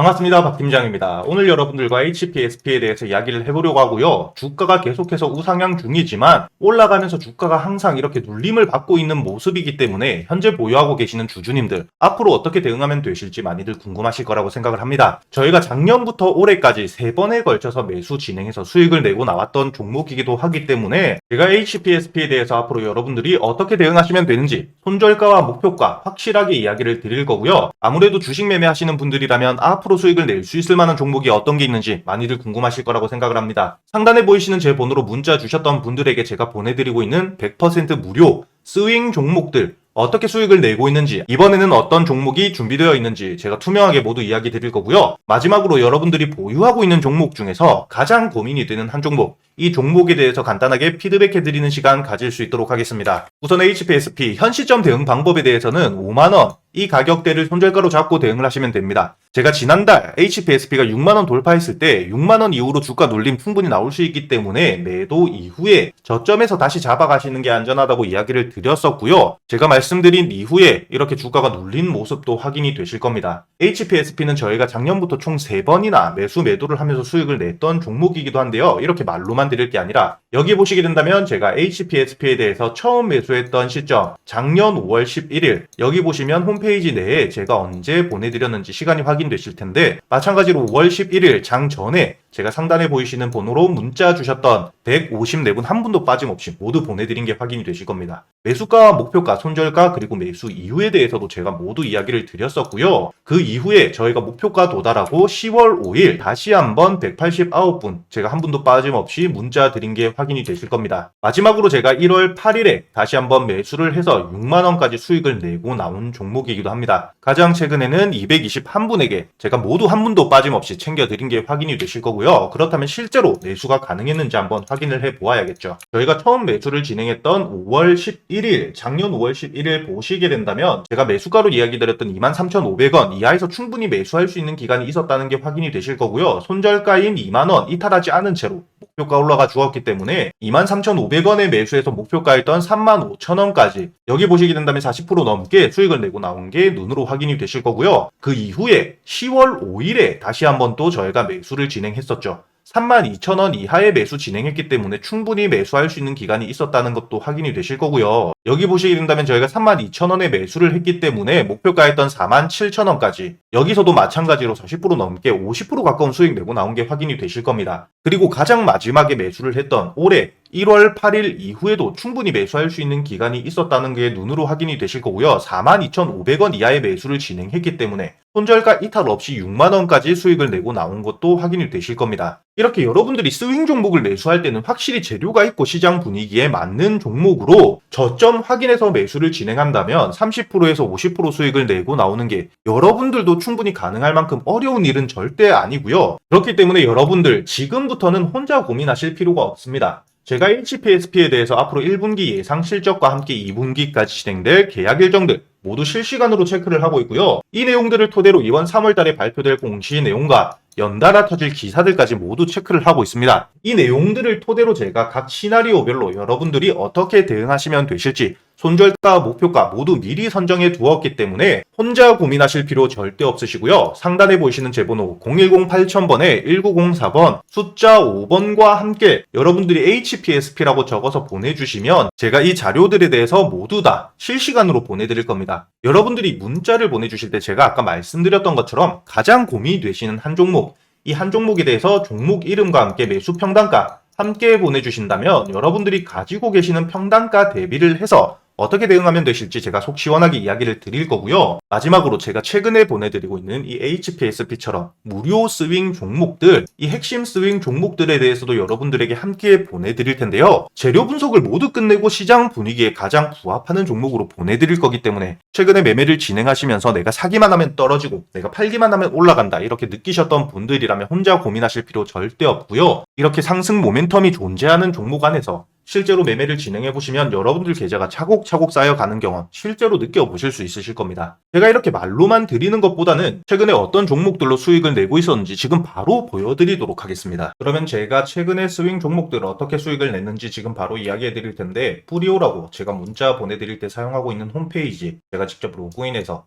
반갑습니다. 박 팀장입니다. 오늘 여러분들과 HPSP에 대해서 이야기를 해보려고 하고요. 주가가 계속해서 우상향 중이지만 올라가면서 주가가 항상 이렇게 눌림을 받고 있는 모습이기 때문에 현재 보유하고 계시는 주주님들 앞으로 어떻게 대응하면 되실지 많이들 궁금하실 거라고 생각을 합니다. 저희가 작년부터 올해까지 세 번에 걸쳐서 매수 진행해서 수익을 내고 나왔던 종목이기도 하기 때문에 제가 HPSP에 대해서 앞으로 여러분들이 어떻게 대응하시면 되는지 손절가와 목표가 확실하게 이야기를 드릴 거고요. 아무래도 주식 매매하시는 분들이라면 앞으로 수익을 낼 수 있을 만한 종목이 어떤 게 있는지 많이들 궁금하실 거라고 생각을 합니다. 상단에 보이시는 제 번호로 문자 주셨던 분들에게 제가 보내드리고 있는 100% 무료 스윙 종목들 어떻게 수익을 내고 있는지 이번에는 어떤 종목이 준비되어 있는지 제가 투명하게 모두 이야기 드릴 거고요. 마지막으로 여러분들이 보유하고 있는 종목 중에서 가장 고민이 되는 한 종목 이 종목에 대해서 간단하게 피드백해 드리는 시간 가질 수 있도록 하겠습니다. 우선 HPSP 현 시점 대응 방법에 대해서는 5만원 이 가격대를 손절가로 잡고 대응을 하시면 됩니다. 제가 지난달 HPSP가 6만원 돌파했을 때 6만원 이후로 주가 눌림 충분히 나올 수 있기 때문에 매도 이후에 저점에서 다시 잡아가시는 게 안전하다고 이야기를 드렸었고요. 제가 말씀드린 이후에 이렇게 주가가 눌린 모습도 확인이 되실 겁니다. HPSP는 저희가 작년부터 총 3번이나 매수 매도를 하면서 수익을 냈던 종목이기도 한데요. 이렇게 말로만 드릴 게 아니라 여기 보시게 된다면 제가 HPSP에 대해서 처음 매수했던 시점 작년 5월 11일 여기 보시면 홈페이지 내에 제가 언제 보내드렸는지 시간이 확인되실 텐데 마찬가지로 5월 11일 장 전에 제가 상단에 보이시는 번호로 문자 주셨던 154분 한 분도 빠짐없이 모두 보내드린 게 확인이 되실 겁니다. 매수가와 목표가, 손절가 그리고 매수 이후에 대해서도 제가 모두 이야기를 드렸었고요. 그 이후에 저희가 목표가 도달하고 10월 5일 다시 한번 189분 제가 한 분도 빠짐없이 문자 드린 게 확인이 되실 겁니다. 마지막으로 제가 1월 8일에 다시 한번 매수를 해서 6만원까지 수익을 내고 나온 종목이기도 합니다. 가장 최근에는 221분에게 제가 모두 한 분도 빠짐없이 챙겨드린 게 확인이 되실 거고요. 그렇다면 실제로 매수가 가능했는지 한번 확인을 해 보아야겠죠. 저희가 처음 매수를 진행했던 5월 11일, 작년 5월 11일 보시게 된다면 제가 매수가로 이야기 드렸던 23,500원 이하에서 충분히 매수할 수 있는 기간이 있었다는 게 확인이 되실 거고요. 손절가인 2만원 이탈하지 않은 채로 목표가 올라가 주었기 때문에 23,500원에 매수해서 목표가였던 35,000원까지 여기 보시게 된다면 40% 넘게 수익을 내고 나온 게 눈으로 확인이 되실 거고요. 그 이후에 10월 5일에 다시 한번 또 저희가 매수를 진행했었죠. 32,000원 이하의 매수 진행했기 때문에 충분히 매수할 수 있는 기간이 있었다는 것도 확인이 되실 거고요. 여기 보시게 된다면 저희가 32,000원에 매수를 했기 때문에 목표가였던 47,000원까지 여기서도 마찬가지로 40% 넘게 50% 가까운 수익 내고 나온 게 확인이 되실 겁니다. 그리고 가장 마지막에 매수를 했던 올해 1월 8일 이후에도 충분히 매수할 수 있는 기간이 있었다는 게 눈으로 확인이 되실 거고요. 42,500원 이하의 매수를 진행했기 때문에 손절가 이탈 없이 6만원까지 수익을 내고 나온 것도 확인이 되실 겁니다. 이렇게 여러분들이 스윙 종목을 매수할 때는 확실히 재료가 있고 시장 분위기에 맞는 종목으로 저점 확인해서 매수를 진행한다면 30%에서 50% 수익을 내고 나오는 게 여러분들도 충분히 가능할 만큼 어려운 일은 절대 아니고요. 그렇기 때문에 여러분들 지금부터는 혼자 고민하실 필요가 없습니다. 제가 HPSP에 대해서 앞으로 1분기 예상 실적과 함께 2분기까지 진행될 계약 일정들 모두 실시간으로 체크를 하고 있고요. 이 내용들을 토대로 이번 3월 달에 발표될 공시 내용과 연달아 터질 기사들까지 모두 체크를 하고 있습니다. 이 내용들을 토대로 제가 각 시나리오별로 여러분들이 어떻게 대응하시면 되실지 손절가, 목표가 모두 미리 선정해 두었기 때문에 혼자 고민하실 필요 절대 없으시고요. 상단에 보이시는 제 번호 010-8000번에 1904번 숫자 5번과 함께 여러분들이 HPSP라고 적어서 보내주시면 제가 이 자료들에 대해서 모두 다 실시간으로 보내드릴 겁니다. 여러분들이 문자를 보내주실 때 제가 아까 말씀드렸던 것처럼 가장 고민이 되시는 한 종목 이 한 종목에 대해서 종목 이름과 함께 매수 평단가 함께 보내주신다면 여러분들이 가지고 계시는 평단가 대비를 해서 어떻게 대응하면 되실지 제가 속 시원하게 이야기를 드릴 거고요. 마지막으로 제가 최근에 보내드리고 있는 이 HPSP처럼 무료 스윙 종목들, 이 핵심 스윙 종목들에 대해서도 여러분들에게 함께 보내드릴 텐데요. 재료 분석을 모두 끝내고 시장 분위기에 가장 부합하는 종목으로 보내드릴 거기 때문에 최근에 매매를 진행하시면서 내가 사기만 하면 떨어지고 내가 팔기만 하면 올라간다 이렇게 느끼셨던 분들이라면 혼자 고민하실 필요 절대 없고요. 이렇게 상승 모멘텀이 존재하는 종목 안에서 실제로 매매를 진행해 보시면 여러분들 계좌가 차곡차곡 쌓여가는 경험 실제로 느껴보실 수 있으실 겁니다. 제가 이렇게 말로만 드리는 것보다는 최근에 어떤 종목들로 수익을 내고 있었는지 지금 바로 보여드리도록 하겠습니다. 그러면 제가 최근에 스윙 종목들 어떻게 수익을 냈는지 지금 바로 이야기해 드릴 텐데 뿌리오라고 제가 문자 보내드릴 때 사용하고 있는 홈페이지 제가 직접 로그인해서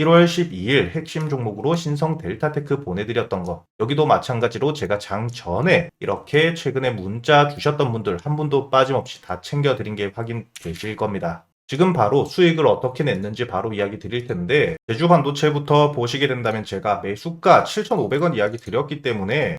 1월 12일 핵심 종목으로 신성 델타테크 보내드렸던 거 여기도 마찬가지로 제가 장 전에 이렇게 최근에 문자 주셨던 분들 한 분도 빠짐없이 다 챙겨드린 게 확인되실 겁니다. 지금 바로 수익을 어떻게 냈는지 바로 이야기 드릴 텐데 제주 반도체부터 보시게 된다면 제가 매수가 7,500원 이야기 드렸기 때문에